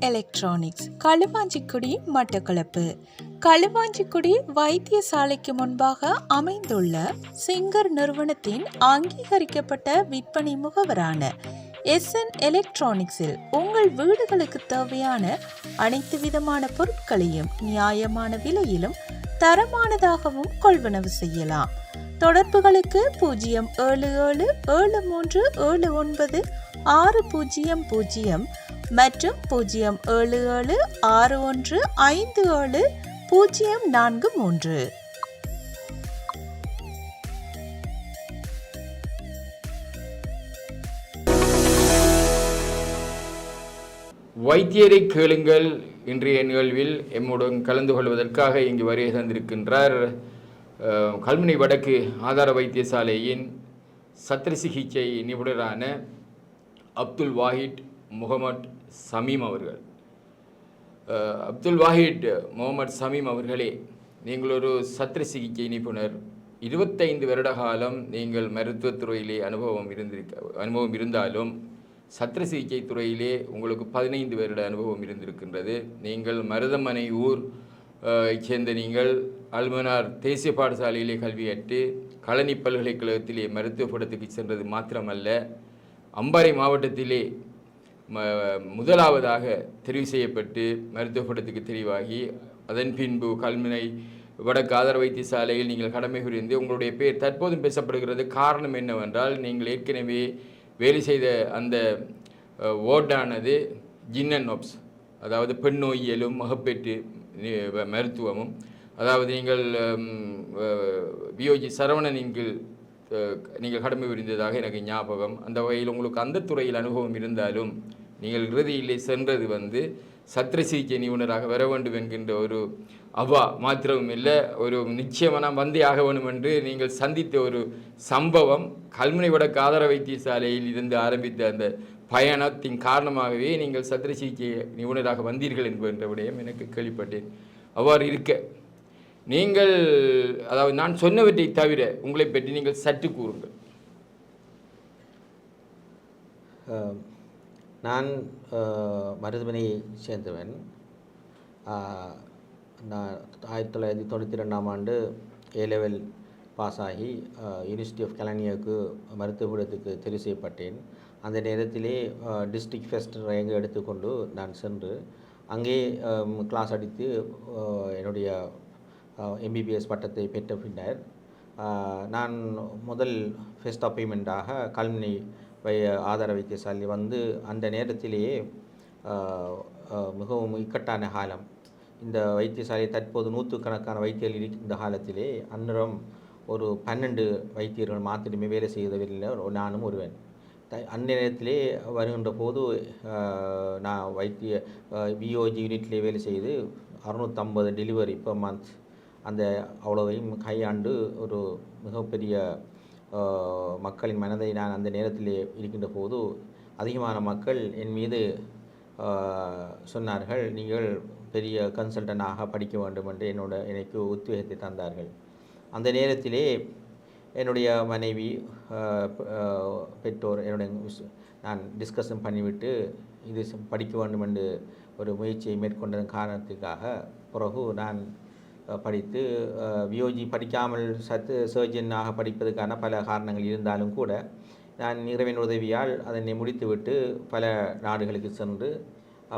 Electronics Kaluvanchikudy Mattakkalappu. Kaluvanchikudy வைத்தியசாலைக்கு முன்பாக அமைந்துள்ள சிங்கர் நிறுவனத்தின் அங்கீகரிக்கப்பட்ட விற்பனை முகவரான எஸ்என் எலக்ட்ரானிக்ஸில் உங்கள் வீடுகளுக்கு தேவையான அனைத்து விதமான பொருட்களையும் நியாயமான விலையிலும் தரமானதாகவும் கொள்வனவு செய்யலாம். தொடர்புகளுக்கு பூஜ்ஜியம் ஏழு ஏழு ஏழு மூன்று ஏழு ஒன்பது ஆறு பூஜ்ஜியம் பூஜ்ஜியம் மற்றும் பூஜ்ஜியம் ஏழு ஏழு ஆறு ஒன்று ஐந்து ஏழு பூஜ்ஜியம் நான்கு மூன்று. வைத்தியரை கேளுங்கள் இன்றைய நிகழ்வில் எம்முடன் கலந்து கொள்வதற்காக இங்கு வருகை தந்திருக்கின்றார் கல்முனை வடக்கு ஆதார வைத்தியசாலையின் சத்திர சிகிச்சை நிபுணரான அப்துல் வாஹிட் முகமட் சமீம் அவர்கள். அப்துல் வாஹிட் முகமது சமீம் அவர்களே நீங்கள் ஒரு சத்திர சிகிச்சை நிபுணர் இருபத்தைந்து வருட காலம் நீங்கள் மருத்துவத்துறையிலே அனுபவம் இருந்திருக்க அனுபவம் இருந்தாலும் சத்திர சிகிச்சை துறையிலே உங்களுக்கு பதினைந்து வருட அனுபவம் இருந்திருக்கின்றது. நீங்கள் மருதமனை ஊர் சேர்ந்த நீங்கள் அல்மனார் தேசிய பாடசாலையிலே கல்வியற்று களனி பல்கலைக்கழகத்திலே மருத்துவ படத்துக்கு சென்றது மாத்திரமல்ல அம்பாறை மாவட்டத்திலே முதலாவதாக தெரிவு செய்யப்பட்டு மருத்துவ படத்துக்கு தெரிவாகி அதன் பின்பு கல்முனை வடக்கு ஆதார வைத்தியசாலையில் நீங்கள் கடமை புரிந்து உங்களுடைய பேர் தற்போதும் பேசப்படுகிறது. காரணம் என்னவென்றால் நீங்கள் ஏற்கனவே வேலை செய்த அந்த ஓர்டானது ஜின்னன் நோப்ஸ் அதாவது பெண் நோயியலும் மகப்பேற்று மருத்துவமும். அதாவது நீங்கள் பிஓஜி சரவணனின் கீழ் நீங்கள் கடமை புரிந்ததாக எனக்கு ஞாபகம். அந்த வகையில் உங்களுக்கு அந்த துறையில் அனுபவம் இருந்தாலும் நீங்கள் இறுதியிலே சென்றது வந்து சத்திர சிகிச்சை நிபுணராக வர வேண்டும் என்கின்ற ஒரு அவா மாத்திரமும் இல்லை ஒரு நிச்சயமாக நாம் வந்தே ஆக வேண்டும் என்று நீங்கள் சந்தித்த ஒரு சம்பவம். கல்முனை வடக்கு ஆதார வைத்தியசாலையில் இருந்து ஆரம்பித்த அந்த பயணத்தின் காரணமாகவே நீங்கள் சத்திர சிகிச்சை நிபுணராக வந்தீர்கள் என்கின்ற விடயம் எனக்கு கேள்விப்பட்டேன். அவ்வாறு இருக்க நீங்கள் அதாவது நான் சொன்னவற்றை தவிர உங்களை பற்றி நீங்கள் சற்று கூறுங்கள். நான் மருதுமனையை மருதமனையை சேர்ந்தவன். நான் ஆயிரத்தி தொள்ளாயிரத்தி தொண்ணூற்றி ரெண்டாம் ஆண்டு ஏ லெவல் பாஸ் ஆகி யூனிவர்சிட்டி ஆஃப் கலானியாவுக்கு மருத்துவபீடத்துக்கு தெரிவு செய்யப்பட்டேன். அந்த நேரத்திலே டிஸ்ட்ரிக்ட் ஃபெஸ்ட் ரேங்க் எடுத்துக்கொண்டு நான் சென்று அங்கே கிளாஸ் அடித்து என்னுடைய எம்பிபிஎஸ் பட்டத்தை பெற்ற பின்னர் நான் முதல் ஃபெஸ்ட் அப்பாயின்மெண்ட்டாக கல்முனை வை ஆதார வைத்தியசாலை வந்து அந்த நேரத்திலேயே மிகவும் இக்கட்டான காலம். இந்த வைத்தியசாலை தற்போது நூற்றுக்கணக்கான வைத்தியர்கள் இருக்கின்ற காலத்திலே அந்நேரம் ஒரு பன்னெண்டு வைத்தியர்கள் மாத்திரமே வேலை செய்தவரில் நானும் ஒருவன். த அந்நேரத்திலே வருகின்ற போது நான் வைத்திய பிஓஜி யூனிட்லேயே வேலை செய்து அறுநூற்றம்பது டெலிவரி இப்போ மந்த் அந்த அவ்வளவையும் கையாண்டு ஒரு மிகப்பெரிய மக்களின் மனதை நான் அந்த நேரத்தில் இருக்கின்ற போது அதிகமான மக்கள் என் மீது சொன்னார்கள் நீங்கள் பெரிய கன்சல்டனாக படிக்க வேண்டும் என்று என்னோட எனக்கு உத்வேகத்தை தந்தார்கள். அந்த நேரத்திலே என்னுடைய மனைவி பெற்றோர் என்னுடைய நான் டிஸ்கஷன் பண்ணிவிட்டு இது படிக்க வேண்டும் என்று ஒரு முயற்சியை மேற்கொண்டதன் காரணத்துக்காக பிறகு நான் படித்து வியோஜி படிக்காமல் சத்து சர்ஜனாக படிப்பதற்கான பல காரணங்கள் இருந்தாலும் கூட நான் இறைவன் உதவியால் அதனை முடித்துவிட்டு பல நாடுகளுக்கு சென்று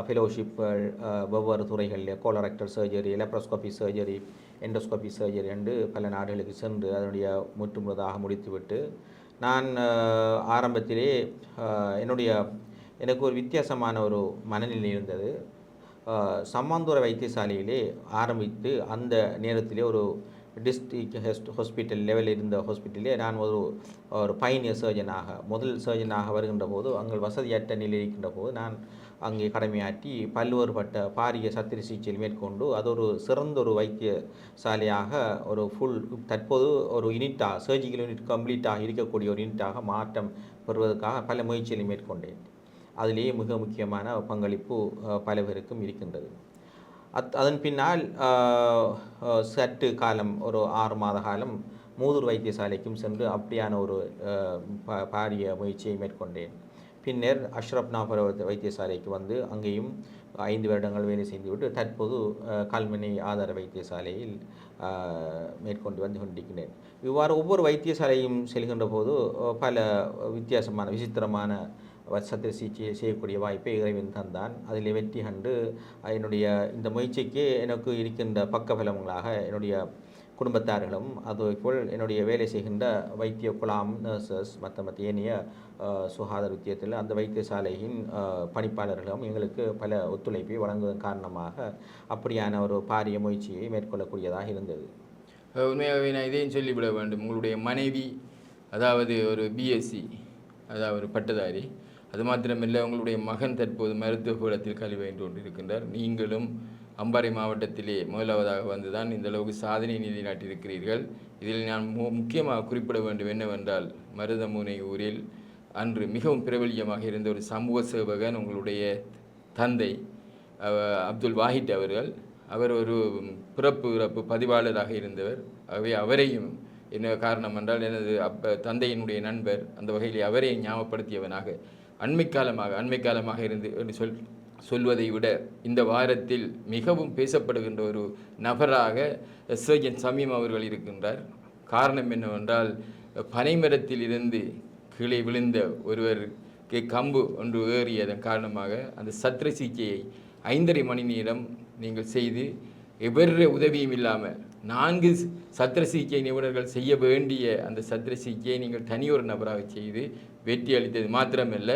ஃபெலோஷிப்புகள் வெவ்வேறு துறைகளில் colorectal surgery laparoscopy surgery endoscopy surgery என்று பல நாடுகளுக்கு சென்று அதனுடைய முற்றுமுழுதாக முடித்துவிட்டு நான் ஆரம்பத்திலே என்னுடைய எனக்கு ஒரு வித்தியாசமான ஒரு மனநிலை இருந்தது. சம்மாந்துறை வைத்தியசாலையிலே ஆரம்பித்து அந்த நேரத்திலே ஒரு டிஸ்ட்ரிக்ட் ஹெஸ்ட் ஹாஸ்பிட்டல் லெவலில் இருந்த ஹாஸ்பிட்டலே நான் ஒரு ஒரு பயணிய சர்ஜனாக முதல் சர்ஜனாக வருகின்ற போது அங்கே வசதியற்ற நிலையில் இருக்கின்ற போது நான் அங்கே கடமையாற்றி பல்வேறுபட்ட பாரிய சத்திர சிகிச்சையில் மேற்கொண்டு அது ஒரு சிறந்த ஒரு வைத்தியசாலையாக ஒரு ஃபுல் தற்போது ஒரு யூனிட்டாக சர்ஜிக்கல் யூனிட் கம்ப்ளீட்டாக இருக்கக்கூடிய ஒரு யூனிட்டாக மாற்றம் பெறுவதற்காக பல முயற்சிகளை மேற்கொண்டேன். அதிலேயே மிக முக்கியமான பங்களிப்பு பல பேருக்கும் இருக்கின்றது. அத் அதன் பின்னால் சற்று காலம் ஒரு ஆறு மாத காலம் மூதூர் வைத்தியசாலைக்கும் சென்று அப்படியான ஒரு பா- பாரிய முயற்சியை மேற்கொண்டேன். பின்னர் அஷ்ரப் நாபர் வைத்தியசாலைக்கு வந்து அங்கேயும் ஐந்து வருடங்கள் வேலை செய்துவிட்டு தற்போது அஹ், ஆதார வைத்தியசாலையில் மேற்கொண்டு வந்து கொண்டிருக்கிறேன் இவ்வாறு ஒவ்வொரு வைத்தியசாலையும் செல்கின்ற போது பல வித்தியாசமான விசித்திரமான சத்திர சிகிச்சை செய்யக்கூடிய வாய்ப்பை இறைவன் தந்தான். அதில் வெற்றி கண்டு என்னுடைய இந்த முயற்சிக்கு எனக்கு இருக்கின்ற பக்கபலங்களாக என்னுடைய குடும்பத்தார்களும் அதேபோல் என்னுடைய வேலை செய்கின்ற வைத்திய குலாம் நர்சஸ் மற்ற மற்ற ஏனைய சுகாதார வித்தியத்தில் அந்த வைத்தியசாலையின் பணிப்பாளர்களும் எங்களுக்கு பல ஒத்துழைப்பை வழங்குவதன் காரணமாக அப்படியான ஒரு பாரிய முயற்சியை மேற்கொள்ளக்கூடியதாக இருந்தது. உண்மையாகவே நான் இதையும் சொல்லிவிட வேண்டும். உங்களுடைய மனைவி அதாவது ஒரு பிஎஸ்சி அதாவது ஒரு பட்டதாரி அது மாத்திரமில்லை உங்களுடைய மகன் தற்போது மருத்துவ கூடத்தில் கல்வி கொண்டிருக்கின்றார். நீங்களும் அம்பாறை மாவட்டத்திலே முதலாவதாக வந்துதான் இந்த அளவுக்கு சாதனை நிலைநாட்டியிருக்கிறீர்கள் இதில் நான் மு முக்கியமாக குறிப்பிட வேண்டும் என்னவென்றால் மருதமுனை ஊரில் அன்று மிகவும் பிரபல்யமாக இருந்த ஒரு சமூக சேவகன் உங்களுடைய தந்தை அப்துல் வாஹிட் அவர்கள். அவர் ஒரு பிறப்பு இறப்பு பதிவாளராக இருந்தவர். ஆகவே அவரையும் என்ன காரணம் என்றால் எனது அப்ப தந்தையினுடைய நண்பர் அந்த வகையில் அவரையும் ஞாபகப்படுத்தியவனாக அண்மை காலமாக அண்மை காலமாக இருந்து என்று சொல் சொல்வதை விட இந்த வாரத்தில் மிகவும் பேசப்படுகின்ற ஒரு நபராக சர்ஜன் சமீம் அவர்கள் இருக்கின்றார். காரணம் என்னவென்றால் பனைமரத்தில் இருந்து கீழே விழுந்த ஒருவருக்கு கம்பு ஒன்று ஏறியதன் காரணமாக அந்த சத்திர சிகிச்சையை ஐந்தரை மணி நேரம் நீங்கள் செய்து எவ்வொரு உதவியும் இல்லாமல் நான்கு சத்திர சிகிச்சை நிபுணர்கள் செய்ய வேண்டிய அந்த சத்திர சிகிச்சையை நீங்கள் தனியொரு நபராக செய்து வெற்றி அளித்தது மாத்திரமல்ல.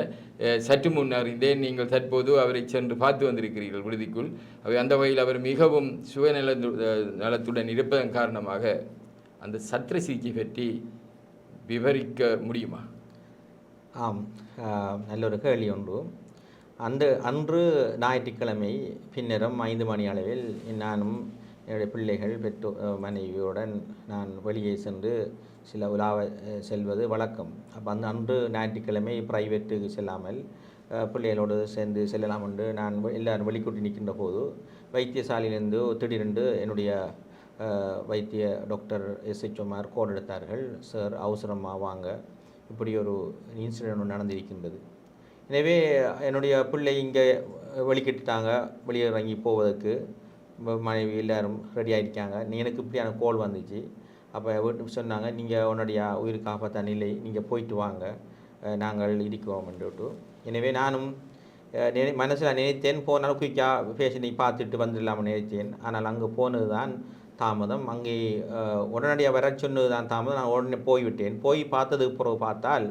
சற்று முன்னர் இதே நீங்கள் தற்போது அவரை சென்று பார்த்து வந்திருக்கிறீர்கள் விடுதிக்குள். அவை அந்த வகையில் அவர் மிகவும் சுயநல நலத்துடன் இருப்பதன் காரணமாக அந்த சத்திர சிகிச்சை பற்றி விவரிக்க முடியுமா? ஆம். நல்ல ஒரு கேள்வி ஒன்று அந்த அன்று ஞாயிற்றுக்கிழமை பின்னரும் ஐந்து மணி அளவில் நானும் என்னுடைய பிள்ளைகள் பெற்றோ மனைவியுடன் நான் வெளியே சென்று சில உலாவ செல்வது வழக்கம். அப்போ அந்த அன்று ஞாயிற்றுக்கிழமை ப்ரைவேட்டுக்கு செல்லாமல் பிள்ளைகளோடு சேர்ந்து செல்லலாம் என்று நான் எல்லோரும் எல்லாரும் வெளிக்கூட்டி நிற்கின்ற போது வைத்தியசாலையிலிருந்து திடீரென்று என்னுடைய வைத்திய டாக்டர் எஸ்ஹெச்ஓமார் கோட் எடுத்தார்கள். சார் அவசரமாக வாங்க. இப்படி ஒரு இன்சிடென்ட் ஒன்று நடந்திருக்கின்றது. எனவே என்னுடைய பிள்ளை இங்கே வெளிக்கிட்டுட்டாங்க வெளியே இறங்கி போவதற்கு மனைவி எல்லாரும் ரெடி ஆகிருக்காங்க நீ எனக்கு இப்படியான கோல் வந்துச்சு. அப்போ வீட்டு சொன்னாங்க நீங்கள் உன்னுடைய உயிர் காப்பாற்ற நிலை நீங்கள் போயிட்டு வாங்க. நாங்கள் இருக்கிறோம் என்றுட்டு. எனவே நானும் நினை மனசில் நினைத்தேன் போனாலும் குயிக்காக பேஷண்ட்டை பார்த்துட்டு வந்துடலாம்னு நினைத்தேன். ஆனால் அங்கே போனது தான் தாமதம். அங்கே உடனடியாக வர சொன்னது தான் தாமதம். நான் உடனே போய்விட்டேன். போய் பார்த்ததுக்கு பிறகு பார்த்தால்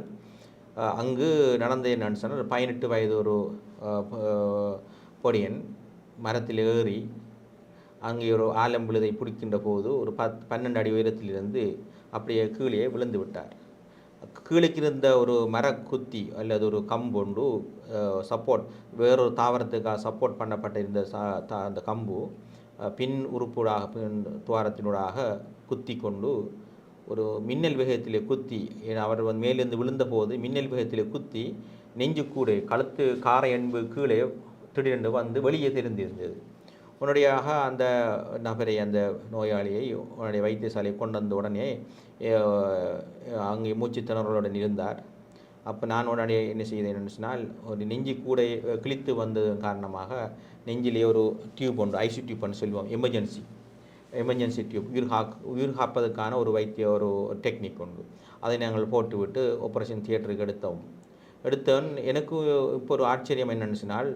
அங்கு நடந்த என்னன்னு சொன்னால் பதினெட்டு வயது ஒரு பொடியன் மரத்தில் ஏறி அங்கே ஒரு ஆலம்பிழுதை பிடிக்கின்ற போது ஒரு பத் பன்னெண்டு அடி உயரத்திலிருந்து அப்படியே கீழே விழுந்து விட்டார். கீழுக்கு இருந்த ஒரு மரக்குத்தி அல்லது ஒரு கம்பொண்டு சப்போர்ட் வேறொரு தாவரத்துக்காக சப்போர்ட் பண்ணப்பட்ட இருந்த அந்த கம்பு பின் உறுப்புடாக பின் துவாரத்தினூடாக குத்தி கொண்டு ஒரு மின்னல் வேகத்திலே குத்தி அவர் வந்து மேலிருந்து விழுந்தபோது மின்னல் வேகத்திலே குத்தி நெஞ்சு கூடு கழுத்து கார எண்பு கீழே திடீரென்று வந்து வெளியே தெரிந்திருந்தது. உடனடியாக அந்த நபரை அந்த நோயாளியை உன்னுடைய வைத்தியசாலை கொண்டு வந்த உடனே அங்கே மூச்சு திணறலுடன் இருந்தார் அப்போ நான் உடனே என்ன செய்தேன் சொன்னால் ஒரு நெஞ்சு கூடை கிழித்து வந்ததன் காரணமாக நெஞ்சிலே ஒரு டியூப் ஒன்று ஐசி டியூப்னு சொல்லுவோம் எமர்ஜென்சி எமர்ஜென்சி டியூப் உயிர் காக் உயிர் காப்பதற்கான ஒரு வைத்திய ஒரு டெக்னிக் உண்டு அதை நாங்கள் போட்டுவிட்டு ஆப்ரேஷன் தியேட்டருக்கு எடுத்தோம். எடுத்தவன் எனக்கு இப்போ ஒரு ஆச்சரியம் என்னென்னு சொன்னால்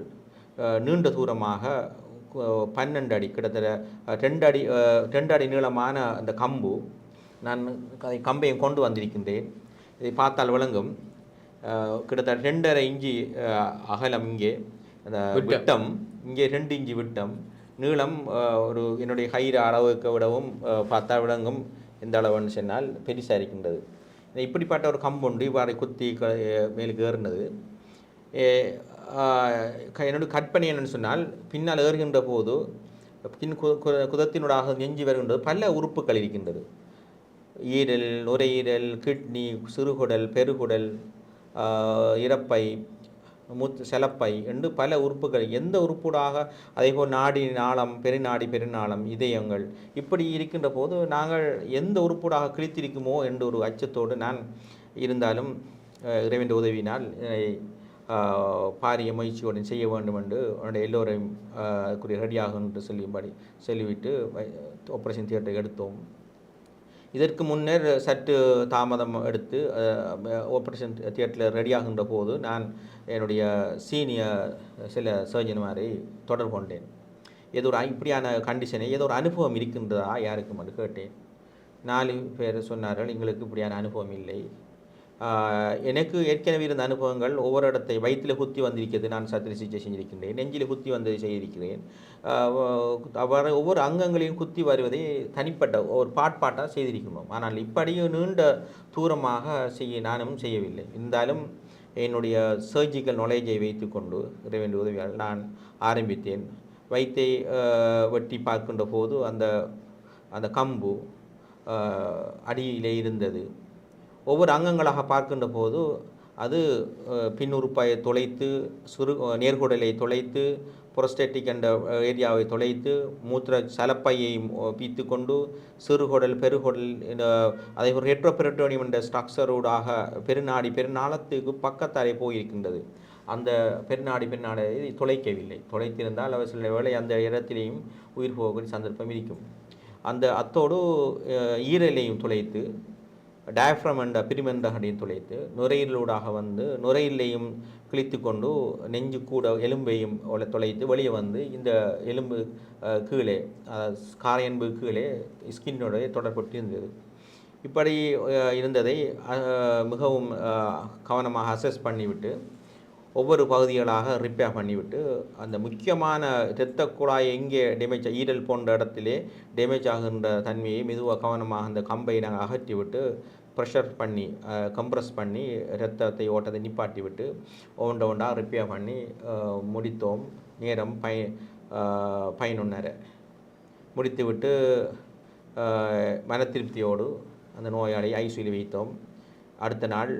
நீண்ட தூரமாக பன்னெண்டு அடி கிட்டத்தட்ட ரெண்டு அடி ரெண்டு அடி நீளமான அந்த கம்பு. நான் கம்பையும் கொண்டு வந்திருக்கின்றேன். இதை பார்த்தால் விளங்கும். கிட்டத்தட்ட ரெண்டரை இஞ்சி அகலம் இங்கே. அந்த விட்டம். இங்கே ரெண்டு இஞ்சி விட்டம். நீளம் ஒரு என்னுடைய கயிறு அளவுக்கு விடவும் பார்த்தா விளங்கும். எந்த அளவுன்னு சொன்னால் பெருசாக இருக்கின்றது. இப்படிப்பட்ட ஒரு கம்புண்டு இவ்வாறு குத்தி மேலுக்கு ஏறினது. என்னோட க- கற்பனை என்னென்னு சொன்னால் பின்னால் ஏறுகின்ற போது பின் கு- கு- குதத்தினூடாக நெஞ்சு வருகின்றது பல உறுப்புகள் இருக்கின்றது. ஈரல் நுரையீரல் கிட்னி சிறுகுடல் பெருகுடல் இறப்பை இரைப்பை செலப்பை என்று பல உறுப்புகள் எந்த உறுப்புடாக அதேபோல் நாடி நாளம் பெருநாடி பெருநாளம் இதயங்கள் இப்படி இருக்கின்ற போது நாங்கள் எந்த உறுப்புடாக கிழித்திருக்குமோ என்ற ஒரு அச்சத்தோடு நான் இருந்தாலும் அஹ், இறைவன் உதவியினால் பாரிய முயற்சியுடன் செய்ய வேண்டும் என்று அவனுடைய எல்லோரையும் அதுக்குரிய ரெடியாகும் என்று சொல்லியும்படி சொல்லிவிட்டு ஆப்ரேஷன் தியேட்டரை எடுத்தோம். இதற்கு முன்னர் சற்று தாமதம் எடுத்து ஆப்ரேஷன் தியேட்டரில் ரெடியாகின்ற போது நான் என்னுடைய சீனியர் சில சர்ஜன் மாதிரி தொடர்பு கொண்டேன். ஏதோ ஒரு இப்படியான கண்டிஷனை ஏதோ ஒரு அனுபவம் இருக்கின்றதா யாருக்கும் என்று கேட்டேன். நாலு பேர் சொன்னார்கள் எங்களுக்கு இப்படியான அனுபவம் இல்லை. எனக்கு ஏற்கனவே இருந்த அனுபவங்கள் ஒவ்வொரு இடத்தை வயிற்றில் குத்தி வந்திருக்கிறது நான் சத்திர சிகிச்சை செஞ்சிருக்கின்றேன் நெஞ்சில் குத்தி வந்து செய்திருக்கிறேன். அவ்வாறு ஒவ்வொரு அங்கங்களையும் குத்தி வருவதை தனிப்பட்ட ஒரு பாட்பாட்டாக செய்திருக்கணும் ஆனால் இப்படியும் நீண்ட தூரமாக செய்ய நானும் செய்யவில்லை. இருந்தாலும் என்னுடைய சர்ஜிக்கல் நாலேஜை வைத்துக்கொண்டு இறைவன் உதவியால் நான் ஆரம்பித்தேன். வயிற்றை வெட்டி பார்க்கின்ற போது அந்த அந்த கம்பு அடியிலே இருந்தது. ஒவ்வொரு அங்கங்களாக பார்க்கின்ற போது அது பின்னுறுப்பையை தொலைத்து சுரு நேர்குடலை தொலைத்து புரஸ்டேட்டிக் என்ற ஏரியாவை தொலைத்து மூத்திர சலப்பையை பீத்து கொண்டு சிறுகுடல் பெருகுடல் இந்த அதை ஒரு ரெட்ரோபெரிட்டோனியம் என்ற ஸ்ட்ரக்சரோடாக பெருநாடி பெருநாளத்துக்கு பக்கத்தாலே போயிருக்கின்றது. அந்த பெருநாடி பெருநாடை தொலைக்கவில்லை. தொலைத்திருந்தால் அவர் சில வேளை அந்த இடத்திலேயும் உயிர் போகக்கூடிய சந்தர்ப்பம் இருக்கும். அந்த அத்தோடு ஈரலையும் தொலைத்து டயஃப்ரம் என்ற பிரிமெண்டகடையும் துளைத்து நுரையீரலூடாக வந்து நுரையீரலையும் கிழித்து கொண்டு நெஞ்சு கூட எலும்பையும் துளைத்து வெளியே வந்து இந்த எலும்பு கீழே காரையன்பு கீழே ஸ்கின்னோட தொடர்பட்டு இருந்தது. இப்படி இருந்ததை மிகவும் கவனமாக அசஸ் பண்ணிவிட்டு ஒவ்வொரு பகுதிகளாக ரிப்பேர் பண்ணிவிட்டு அந்த முக்கியமான இரத்த குழாய் எங்கே டேமேஜ் ஈரல் போன்ற இடத்திலே டேமேஜ் ஆகின்ற தன்மையை மெதுவாக கவனமாக அந்த கம்பை நாங்கள் அகற்றிவிட்டு ப்ரெஷர் பண்ணி கம்ப்ரஸ் பண்ணி ரத்தத்தை ஓட்டத்தை நிப்பாட்டி விட்டு ஒவ்வொன்ற ஒன்றாக ரிப்பேர் பண்ணி முடித்தோம். நேரம் பய அஹ், முடித்து விட்டு மன திருப்தியோடு அந்த நோயாளியை ஐசியூவில் வைத்தோம். அடுத்த நாள்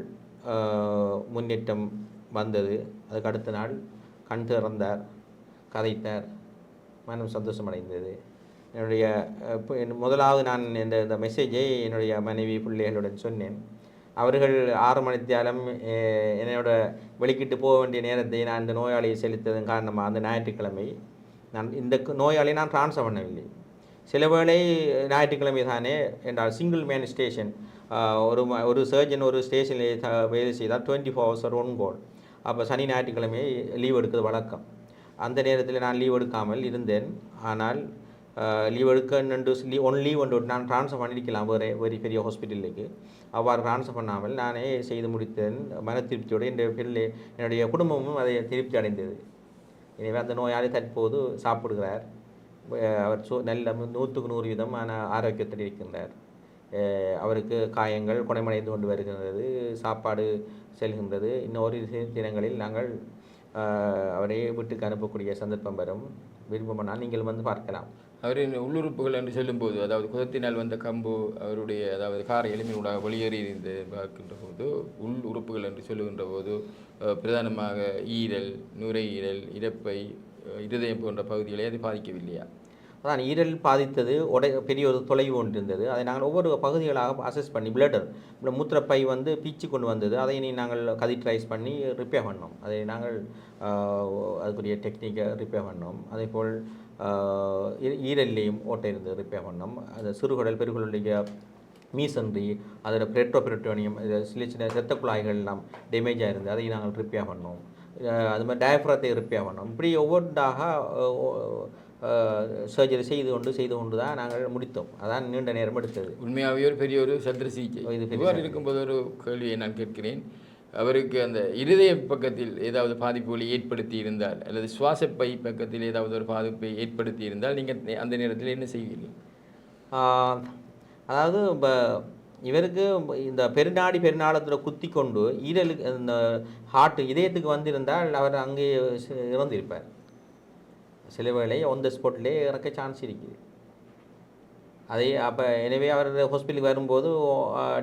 முன்னேற்றம் வந்தது. அதுக்கு அடுத்த நாள் கண் திறந்தார் கதைத்தார். மனம் சந்தோஷமடைந்தது. என்னுடைய முதலாவது நான் இந்த இந்த மெசேஜை என்னுடைய மனைவி பிள்ளைகளுடன் சொன்னேன். அவர்கள் ஆறு மணித்தியாலம் என்னோட வெளிக்கிட்டு போக வேண்டிய நேரத்தை நான் இந்த நோயாளியை செலுத்ததன் காரணமாக அந்த ஞாயிற்றுக்கிழமை நான் இந்த நோயாளியை நான் ட்ரான்ஸ்ஃபர் பண்ணவில்லை. சில வேளை ஞாயிற்றுக்கிழமை தானே என்றால் சிங்கிள் மேன் ஸ்டேஷன் ஒரு ம- ஒரு சர்ஜன் ஒரு ஸ்டேஷனில் வேலை செய்தால் twenty four hours one call அப்போ சனி ஞாயிற்றுக்கிழமை லீவ் எடுக்கிறது வழக்கம். அந்த நேரத்தில் நான் லீவ் எடுக்காமல் இருந்தேன். ஆனால் லீவ் எடுக்க நின்று லீவ் ஒன் லீவ் ஒன்று நான் ட்ரான்ஸ்ஃபர் பண்ணியிருக்கலாம் வேறு வெரி பெரிய ஹாஸ்பிட்டலுக்கு அவ்வாறு ட்ரான்ஸ்ஃபர் பண்ணாமல் நானே செய்து முடித்தேன். மன திருப்தியோடு என்னுடைய பிள்ளை என்னுடைய குடும்பமும் அதை திருப்தி அடைந்தது. எனவே அந்த நோயாளி தற்போது சாப்பிடுகிறார். அவர் சு நல்ல நூற்றுக்கு நூறு விதமான ஆரோக்கியத்தில் இருக்கின்றார். அவருக்கு காயங்கள் குணமடைந்து கொண்டு வருகின்றது சாப்பாடு செல்கின்றது. இன்னொரு தினங்களில் நாங்கள் அவரை வீட்டுக்கு அனுப்பக்கூடிய சந்தர்ப்பம் வரும். விருப்பமானால் நீங்கள் வந்து பார்க்கலாம். அவரின் உள்ளுறுப்புகள் என்று சொல்லும்போது அதாவது குதத்தினால் வந்த கம்பு அவருடைய அதாவது கார எளிமையூடாக வெளியேறி இருந்து பார்க்கின்ற போது உள் உறுப்புகள் என்று சொல்லுகின்ற போது பிரதானமாக ஈரல் நுரையீரல் இறப்பை இருதயம் போன்ற பகுதிகளை அது பாதிக்கவில்லையா? அதான் ஈரல் பாதித்தது உடை பெரிய ஒரு தொலைவு ஒன்று இருந்தது. அதை நாங்கள் ஒவ்வொரு பகுதிகளாக அசஸ் பண்ணி பிளடர் மூத்திரப்பை வந்து பீச்சு கொண்டு வந்தது. அதை நீ நாங்கள் கதிட்ரைஸ் பண்ணி ரிப்பேர் பண்ணோம். அதை நாங்கள் அதுக்குரிய டெக்னிக்கை ரிப்பேர் பண்ணோம். அதே போல் ஈரல்லையும் ஓட்டை இருந்து ரிப்பேர் பண்ணோம் அது சிறுகுடல் பெருகுடலுடைய மீசன்றி அதில் பெட்ரோபெரிட்டோனியம் இது சில சின்ன இரத்த குழாய்கள் எல்லாம் டேமேஜ் ஆயிருந்து அதை நாங்கள் ரிப்பேர் பண்ணோம். அது மாதிரி டயஃப்ரத்தை ரிப்பேர் பண்ணோம். இப்படி ஒவ்வொன்றாக சர்ஜரி செய்து கொண்டு செய்து கொண்டு தான் நாங்கள் முடித்தோம். அதான் நீண்ட நேரம் எடுத்தது. உண்மையாகவே ஒரு பெரிய ஒரு சத்திர சிகிச்சை. இது இருக்கும்போது ஒரு கேள்வியை நான் கேட்கிறேன். அவருக்கு அந்த இருதய பக்கத்தில் ஏதாவது பாதிப்புகளை ஏற்படுத்தி இருந்தால் அல்லது சுவாசப்பை பக்கத்தில் ஏதாவது ஒரு பாதிப்பை ஏற்படுத்தி இருந்தால் நீங்கள் அந்த நேரத்தில் என்ன செய்வீர்கள்? அதாவது இப்போ இவருக்கு இந்த பெருநாடி பெருநாளத்தில் குத்தி கொண்டு ஈரலுக்கு இந்த ஹார்ட் இதயத்துக்கு வந்திருந்தால் அவர் அங்கே இறந்திருப்பார். சில வேளை on the இறக்க சான்ஸ் இருக்குது. அதே அப்போ எனவே அவர் ஹாஸ்பிட்டலுக்கு வரும்போது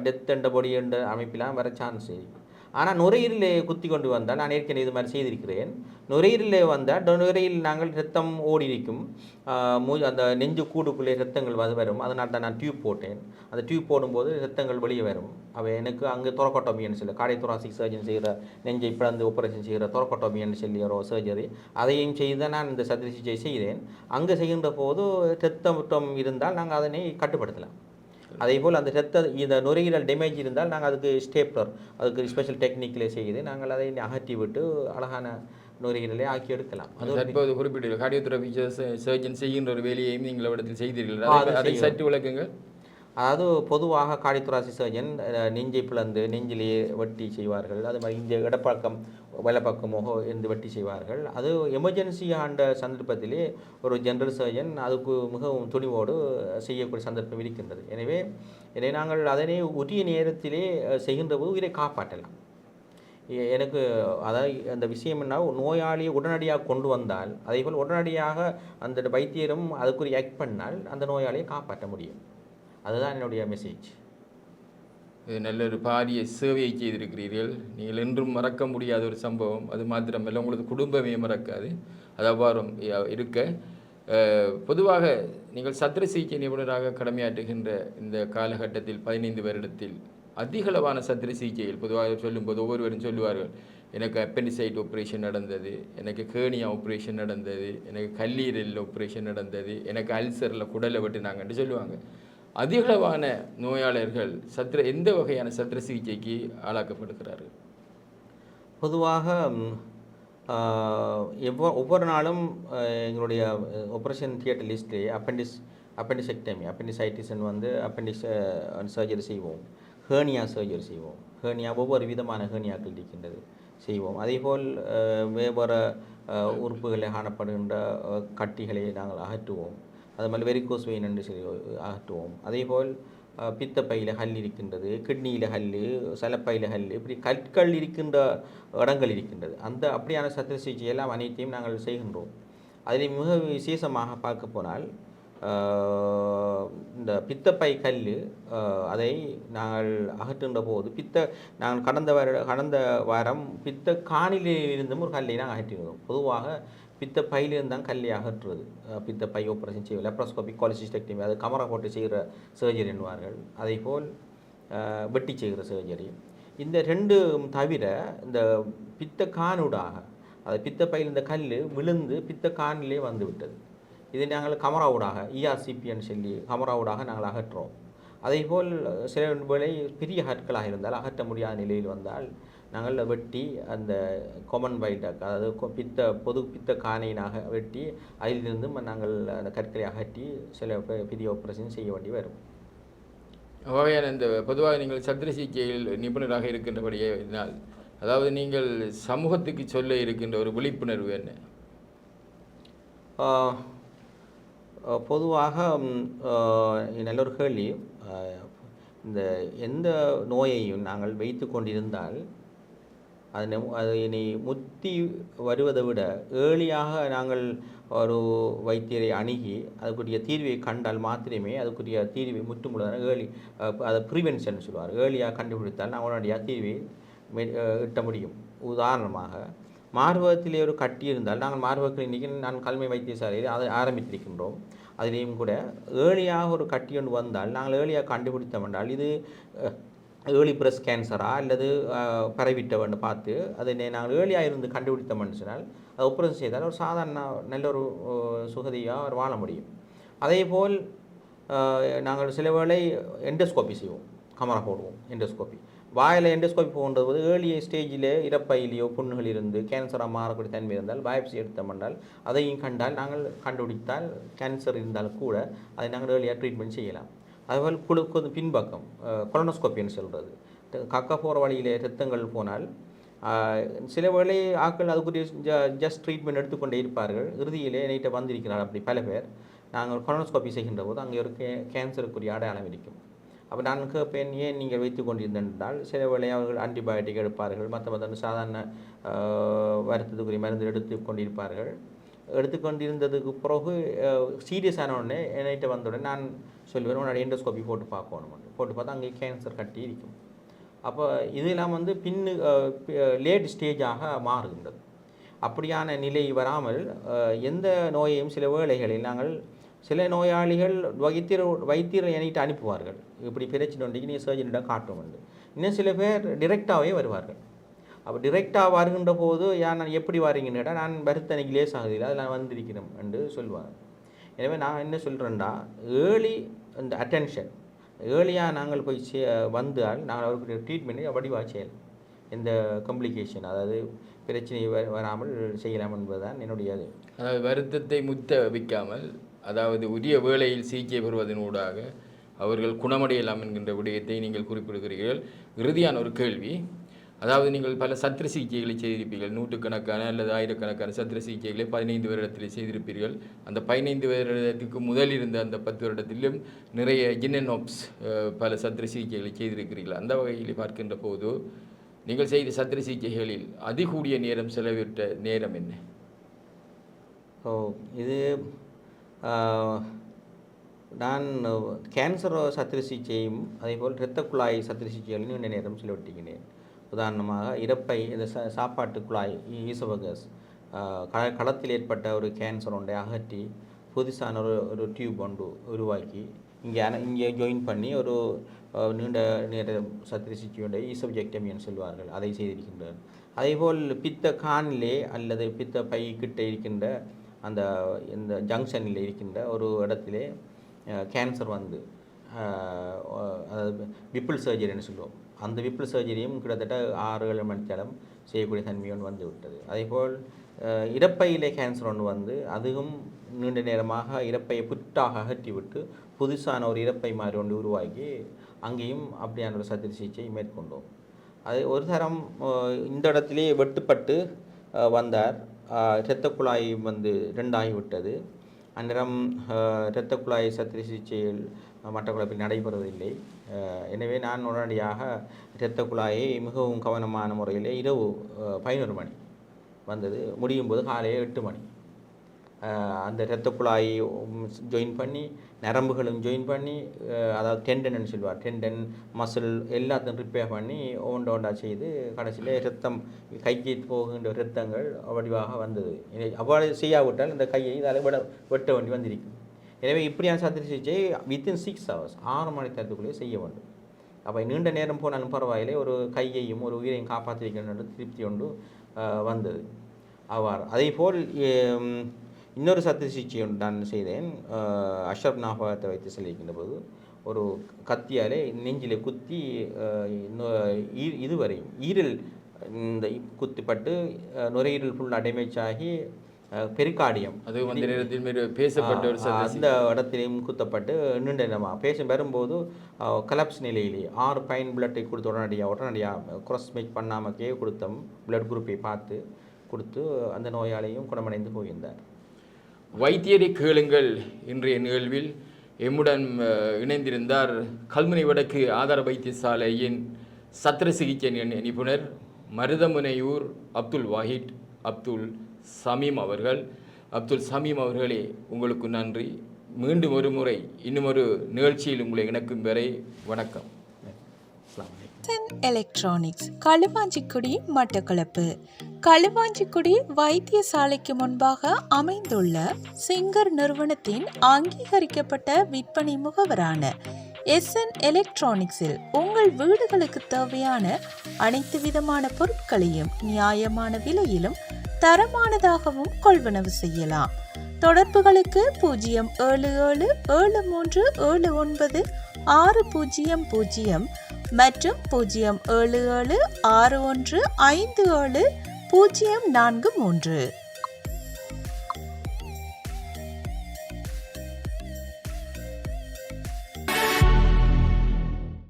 டெத் என்ற பொடி என்ற அமைப்பிலாம் வர சான்ஸ் இருக்குது. ஆனால் நுரையீரலை குத்தி கொண்டு வந்தால் நான் ஏற்கனவே இது மாதிரி செய்திருக்கிறேன். நுரையீரலே வந்தால் நுரையில் நாங்கள் ரத்தம் ஓடி இருக்கும் அந்த நெஞ்சு கூடுக்குள்ளே ரத்தங்கள் வந்து வரும். அதனால் தான் நான் டியூப் போட்டேன். அந்த டியூப் போடும்போது ரத்தங்கள் வெளியே வரும். அவை எனக்கு அங்கே தொரக்கோட்டோமியன்னு சொல்லி காடை தொராசிக் சர்ஜன் செய்கிற நெஞ்சை பிளந்து ஆப்ரேஷன் செய்கிற தொரக்கோட்டோமியன்னு சொல்லி ஒரு சர்ஜரி அதையும் செய்து நான் இந்த சத்திர சிகிச்சை செய்கிறேன். அங்கே செய்கின்ற போது ரத்தம் இருந்தால் நாங்கள் அதனை கட்டுப்படுத்தலாம். அதே போல் அந்த ரத்த இந்த நுரையீரல் டேமேஜ் இருந்தால் நாங்கள் அதுக்கு ஸ்டேப்லர் அதுக்கு ஸ்பெஷல் டெக்னிக்கில் செய்து நாங்கள் அதை அகற்றி விட்டு அழகான நுரையீரலை ஆக்கி எடுக்கலாம். அது தற்போது குறிப்பிட்ட கார்டியோதெரபி சர்ஜன் செய்கின்ற ஒரு வேலையையும் நீங்கள் இடத்தில் செய்தீர்கள்? அதை-. சற்று விளக்குங்கள். அதாவது பொதுவாக காடித்துராசி சர்ஜன் நெஞ்சை பிளந்து நெஞ்சிலேயே வெட்டி செய்வார்கள். அது மாதிரி இந்த இடப்பக்கம் வலப்பக்கமோ இருந்து வெட்டி செய்வார்கள். அது எமர்ஜென்சி ஆண்ட சந்தர்ப்பத்திலே ஒரு ஜெனரல் சர்ஜன் அதுக்கு மிகவும் துணிவோடு செய்யக்கூடிய சந்தர்ப்பம் இருக்கின்றது. எனவே எனவே நாங்கள் அதனை உரிய நேரத்திலே செய்கின்ற போது உயிரை காப்பாற்றலாம். எனக்கு அதாவது அந்த விஷயம் என்ன நோயாளியை உடனடியாக கொண்டு வந்தால் அதேபோல் உடனடியாக அந்த வைத்தியரும் அதுக்குரிய ஆக்ட் பண்ணால் அந்த நோயாளியை காப்பாற்ற முடியும். அதுதான் என்னுடைய மெசேஜ் நல்ல ஒரு பாரிய சேவையை செய்திருக்கிறீர்கள். நீங்கள் என்றும் மறக்க முடியாத ஒரு சம்பவம். அது மாத்திரமல்ல உங்களது குடும்பமே மறக்காது. அது அவ்வாறும் இருக்க பொதுவாக நீங்கள் சத்திர சிகிச்சை நிபுணராக கடமையாற்றுகின்ற இந்த காலகட்டத்தில் பதினைந்து வருடத்தில் அதிகளவான சத்திர சிகிச்சைகள் பொதுவாக சொல்லும்போது ஒவ்வொருவரும் சொல்லுவார்கள் எனக்கு அப்பெண்டிசைட் ஆப்ரேஷன் நடந்தது எனக்கு கேனியா ஆப்ரேஷன் நடந்தது எனக்கு கல்லீரல் ஆப்ரேஷன் நடந்தது எனக்கு அல்சரில் குடலை வெட்டினாங்கன்னு சொல்லுவாங்க. அதிகளவான நோயாளர்கள் சத்திர எந்த வகையான சத்திர சிகிச்சைக்கு ஆளாக்கப்படுகிறார்கள்? பொதுவாக ம், ஒவ்வொரு நாளும் எங்களுடைய ஆப்ரேஷன் தியேட்டர் லிஸ்ட்லேயே அப்பெண்டிஸ் அப்பெண்டிசெக்டமி அப்பெண்டிசைட்டிஸ்ன்னு வந்து அப்பெண்டிஸ் சர்ஜரி செய்வோம். ஹேர்னியா சர்ஜரி செய்வோம். ஹேர்னியா ஒவ்வொரு விதமான ஹேர்னியாக்கள் இருக்கின்றது செய்வோம். அதேபோல் வேறு வெவ்வேறு உறுப்புகளில் காணப்படுகின்ற கட்டிகளை நாங்கள் அகற்றுவோம். அது மாதிரி வெரிகோஸ் வெயின் என்று சொல்லி அகற்றுவோம் அதேபோல் பித்தப்பையில் ஹல் இருக்கின்றது கிட்னியில் ஹல் சலப்பையில் ஹல் இப்படி கற்கள் இருக்கின்ற இடங்கள் இருக்கின்றது அந்த அப்படியான சத்திர சிகிச்சை எல்லாம் அனைத்தையும் நாங்கள் செய்கின்றோம் அதில் மிக விசேஷமாக பார்க்க போனால் இந்த பித்தப்பை கல் அதை நாங்கள் அகற்றுகின்ற போது பித்த நாங்கள் கடந்த வார கடந்த வாரம் பித்த காணிலிருந்தும் ஒரு கல்லை நாங்கள் அகற்றினோம் பொதுவாக பித்த பையிலிருந்து தான் கல்லை அகற்றுவது. பித்த பை ஆப்ரேஷன் செய்வது. லெப்ரோஸ்கோபி காலிசிஸ்டெக்டமி அது கமரா போட்டு செய்கிற சர்ஜரி என்பார்கள் அதே போல் வெட்டி செய்கிற சர்ஜரி இந்த ரெண்டும் தவிர இந்த பித்த கானூடாக அது பித்த பையில் இந்த கல் விழுந்து பித்த கானிலே வந்து விட்டது இதை நாங்கள் கமராவூடாக இஆர்சிபின்னு சொல்லி கமராவூடாக நாங்கள் அகற்றுறோம். அதேபோல் சில வேளை பெரிய கற்களாக இருந்தால் அகற்ற முடியாத நிலையில் வந்தால் நாங்கள் வெட்டி அந்த கொமன் பைட்டாக் அதாவது பித்த பொது பித்த காணையினாக வெட்டி அதிலிருந்தும் நாங்கள் அந்த கற்களை அகற்றி சில பெரிய ஆப்ரேஷன் செய்ய வேண்டி வரும். வகையான இந்த பொதுவாக நீங்கள் சத்திர சிகிச்சையில் நிபுணராக இருக்கின்றபடியினால் அதாவது நீங்கள் சமூகத்துக்கு சொல்ல இருக்கின்ற ஒரு விழிப்புணர்வு என்ன? பொதுவாக நல்ல ஒரு கேள்வி இந்த எந்த நோயையும் நாங்கள் வைத்து கொண்டிருந்தால் அதனை அதனை அது முத்தி வருவதை விட ஏர்லியாக நாங்கள் ஒரு வைத்தியரை அணுகி அதுக்குரிய தீர்வை கண்டால் மாத்திரமே அதுக்குரிய தீர்வை முற்றுமுழுதாக ஏர்லி அதை ப்ரிவென்ஷன் சொல்லுவார். ஏர்லியாக கண்டுபிடித்தால் நாங்கள் உடனடியாக தீர்வை எட்ட முடியும். உதாரணமாக மார்பகத்திலே ஒரு கட்டி இருந்தால் நாங்கள் மார்பகத்தில் இன்றைக்கி நான் கல்மை வைத்தியசாலையில் அதை ஆரம்பித்திருக்கின்றோம். அதிலேயும் கூட ஏர்லியாக ஒரு கட்டி ஒன்று வந்தால் நாங்கள் ஏர்லியாக கண்டுபிடித்தோம் என்றால் இது ஏர்லி பிரஸ்ட் கேன்சரா அல்லது பரவிட்டவன் பரவிட்டவன்னு பார்த்து அதை நாங்கள் ஏர்லியாக இருந்து கண்டுபிடித்தோம்னு சொன்னால் அதை ஆப்ரேஷன் செய்தால் ஒரு சாதாரண நல்ல ஒரு சுகதியாக அவர் வாழ முடியும். அதே போல் நாங்கள் சில வேளை எண்டோஸ்கோப்பி செய்வோம். கமரா போடுவோம் எண்டோஸ்கோப்பி வாயில் எண்டோஸ்கோபி போது ஏர்லிய ஸ்டேஜில் இறப்பையிலேயோ புண்ணுகள் இருந்து கேன்சராக மாறக்கூடிய தன்மை இருந்தால் பயோப்சி எடுத்தோம்னால் அதையும் கண்டால் நாங்கள் கண்டுபிடித்தால் கேன்சர் இருந்தால் கூட அதை நாங்கள் ஏர்லியாக ட்ரீட்மெண்ட் செய்யலாம். அதுபோல் குழு பின்பக்கம் கொலனோஸ்கோப்பின்னு சொல்கிறது கக்க போகிற வழியிலே ரத்தங்கள் போனால் சில வேளை ஆட்கள் அதுக்குரிய ஜஸ்ட் ட்ரீட்மெண்ட் எடுத்துக்கொண்டே இருப்பார்கள். இறுதியிலே நைட்டை வந்திருக்கிறார் அப்படி பல பேர். நாங்கள் கொலனோஸ்கோப்பி செய்கின்ற போது அங்கே ஒரு கே கேன்சருக்குரிய அடையாளம் இருக்கும். அப்போ நான் கேட்பேன் ஏன் நீங்கள் வைத்து கொண்டிருந்தால் சில வேளை அவர்கள் ஆன்டிபயோட்டிக் எடுப்பார்கள். மற்ற மற்ற சாதாரண வருத்தத்துக்குரிய மருந்து எடுத்து கொண்டிருப்பார்கள். எடுத்துக்கொண்டிருந்ததுக்கு பிறகு சீரியஸான உடனே என்கிட்ட வந்த உடனே நான் சொல்லுவேன் உன்னோட எண்டோஸ்கோபி போட்டு பார்க்கணும். போட்டு பார்த்தா அங்கே கேன்சர் கட்டி இருக்கும். அப்போ இதெல்லாம் வந்து பின்னு லேட் ஸ்டேஜாக மாறுகின்றது. அப்படியான நிலை வராமல் எந்த நோயையும் சில வேளைகளில் நாங்கள் சில நோயாளிகள் வைத்தியர் வைத்தியர் எண்ணிட்டு அனுப்புவார்கள். இப்படி பிரச்சனை உண்டு நீ சர்ஜனிடம் காட்டும் உண்டு இன்னும் சில பேர் டிரெக்டாகவே வருவார்கள். அப்போ டிரெக்டாக வருகின்ற போது ஏன் நான் எப்படி வரீங்கன்னு கேட்டால் நான் வருத்த லேஸ் ஆகுதில்லை அதில் நான் வந்திருக்கிறேன் என்று சொல்லுவாங்க எனவே நான் என்ன சொல்கிறேன்டா ஏர்லி அந்த அட்டென்ஷன் ஏர்லியாக நாங்கள் போய் சே வந்தால் நாங்கள் அவருக்கு ட்ரீட்மெண்ட்டை வடிவாக செய்யலாம் எந்த காம்ப்ளிகேஷன் அதாவது பிரச்சனை வ- வராமல் செய்யலாம் என்பதுதான் என்னுடைய அதாவது வருத்தத்தை முத்த வைக்காமல் அதாவது உரிய வேளையில் சிகிச்சை பெறுவதனூடாக அவர்கள் குணமடையலாம் என்கின்ற விடயத்தை நீங்கள் குறிப்பிடுகிறீர்கள். இறுதியான ஒரு கேள்வி அதாவது நீங்கள் பல சத்திர சிகிச்சைகளை செய்திருப்பீர்கள். நூற்றுக்கணக்கான அல்லது ஆயிரக்கணக்கான சத்திர சிகிச்சைகளை பதினைந்து வருடத்தில் செய்திருப்பீர்கள். அந்த பதினைந்து வருடத்துக்கு முதல் இருந்த அந்த பத்து வருடத்திலும் நிறைய ஜின்னோப்ஸ் பல சத்திர சிகிச்சைகளை செய்திருக்கிறீர்கள். அந்த வகையில் பார்க்கின்ற போது நீங்கள் செய்த சத்திர சிகிச்சைகளில் அதிகூடிய நேரம் செலவிட்ட நேரம் என்ன? ஓ இது நான் கேன்சர் சத்திர சிகிச்சையும் அதேபோல் இரத்த குழாய் சத்திர சிகிச்சைகளையும் நேரம் செலவிட்டிருக்கிறேன். உதாரணமாக இறப்பை இந்த சா சாப்பாட்டு குழாய் ஈசவகஸ் களத்தில் ஏற்பட்ட ஒரு கேன்சர் ஒன்றை அகற்றி புதுசான ஒரு ஒரு டியூப் ஒன்று உருவாக்கி இங்கே இங்கே ஜாயின் பண்ணி ஒரு நீண்ட நேர சத்திர சிகிச்சையுடைய என்று சொல்வார்கள் அதை செய்திருக்கின்றனர். அதேபோல் பித்த கானிலே அல்லது பித்த பை கிட்ட இருக்கின்ற அந்த இந்த ஜங்ஷனில் இருக்கின்ற ஒரு இடத்திலே கேன்சர் வந்து அதாவது பிப்பிள் சர்ஜரின்னு சொல்லுவோம். அந்த விப்பிள் சர்ஜரியும் கிட்டத்தட்ட ஆறு ஏழு மணி நேரம் செய்யக்கூடிய தன்மை ஒன்று வந்து விட்டது. அதேபோல் இறப்பையிலே கேன்சர் ஒன்று வந்து அதுவும் நீண்ட நேரமாக இறப்பையை புற்றாக அகற்றிவிட்டு புதுசான ஒரு இறப்பை மாதிரி ஒன்று உருவாக்கி அங்கேயும் அப்படியான ஒரு சத்திர சிகிச்சை மேற்கொண்டோம். அது ஒரு தரம் இந்த இடத்திலே வெட்டுப்பட்டு வந்தார். இரத்த குழாய் வந்து ரெண்டாகிவிட்டது அந்நேரம் இரத்த குழாய் சத்திர சிகிச்சையில் மட்டக்குழப்பில் நடைபெறுவதில்லை. எனவே நான் உடனடியாக இரத்த குழாயை மிகவும் கவனமான முறையில் இரவு பதினொரு மணி வந்தது. முடியும் போது காலையில் எட்டு மணி. அந்த இரத்த குழாயை ஜாயின் பண்ணி நரம்புகளும் ஜாயின் பண்ணி அதாவது டெண்டன்னு சொல்லுவார் டெண்டன் மசில் எல்லாத்தையும் ரிப்பேர் பண்ணி ஒவ்வொன்றா ஒன்றா செய்து கடைசியில் ரத்தம் கைக்கு போகின்ற இரத்தங்கள் வடிவாக வந்தது. அவ்வாறு செய்யாவிட்டால் இந்த கையை இதால் விட வெட்ட வேண்டி வந்திருக்கும். எனவே இப்படியான சத்திர சிகிச்சை வித்தின் சிக்ஸ் ஹவர்ஸ் ஆறு மணி நேரத்துக்குள்ளே செய்ய வேண்டும். அப்போ நீண்ட நேரம் போனாலும் பரவாயில்லை ஒரு கையையும் ஒரு உயிரையும் காப்பாற்றிருக்கணும் என்று திருப்தி ஒன்று வந்தது. அவ்வாறு அதே போல் இன்னொரு சத்திர சிகிச்சை ஒன்று நான் செய்தேன். அஷ்ரப் ஞாபகத்தை வைத்து செல்லிக்கின்ற போது ஒரு கத்தியாலே நெஞ்சிலே குத்தி ஈ- இதுவரையும் ஈரல் இந்த குத்திப்பட்டு நுரையீரல் ஃபுல் டேமேஜ் ஆகி அஹ், பெரிகார்டியம் அது மீது பேசப்பட்ட ஒரு அந்த இடத்திலையும் குத்தப்பட்டு நீண்ட நேரமாக பேஷண்ட் வரும்போது கலப்ஸ் நிலையிலேயே ஆறு பைன் பிளட்டை கொடுத்து உடனடியாக உடனடியாக cross மேக் பண்ணாமக்கே கொடுத்தோம் பிளட் குரூப்பை பார்த்து கொடுத்து அந்த நோயாளியும் குணமடைந்து போயிருந்தார் வைத்தியரை கேளுங்கள் இன்றைய நிகழ்வில். எம்முடன் இணைந்திருந்தார் கல்முனை வடக்கு ஆதார வைத்தியசாலையின் சத்திர சிகிச்சை நிபுணர் மருதமுனையூர் அப்துல் வாஹிட் அப்துல் சமீம் அவர்கள் அப்துல் சமீம் அவர்களே உங்களுக்கு நன்றி. மீண்டும் ஒரு முறை இன்னும் ஒரு நிகழ்ச்சியில் உங்களை இணைக்கும் வரை வணக்கம். சென் எலக்ட்ரானிக்ஸ் களுவாஞ்சிக்குடி மட்டக்களப்பு. களுவாஞ்சிக்குடி வைத்தியசாலைக்கு முன்பாக அமைந்துள்ள சிங்கர் நிறுவனத்தின் அங்கீகரிக்கப்பட்ட விற்பனை முகவரான எஸ்என் எலக்ட்ரானிக்ஸில் உங்கள் வீடுகளுக்கு தேவையான அனைத்து விதமான பொருட்களையும் நியாயமான விலையிலும் தரமானதாகவும் கொள்வனவு செய்யலாம். தொடர்புகளுக்கு பூஜ்ஜியம் ஏழு ஏழு ஏழு மூன்று ஏழு ஒன்பது ஆறு பூஜ்ஜியம் பூஜ்ஜியம் மற்றும் பூஜ்ஜியம் ஏழு ஏழு ஆறு ஒன்று ஐந்து ஏழு பூஜ்ஜியம் நான்கு மூன்று.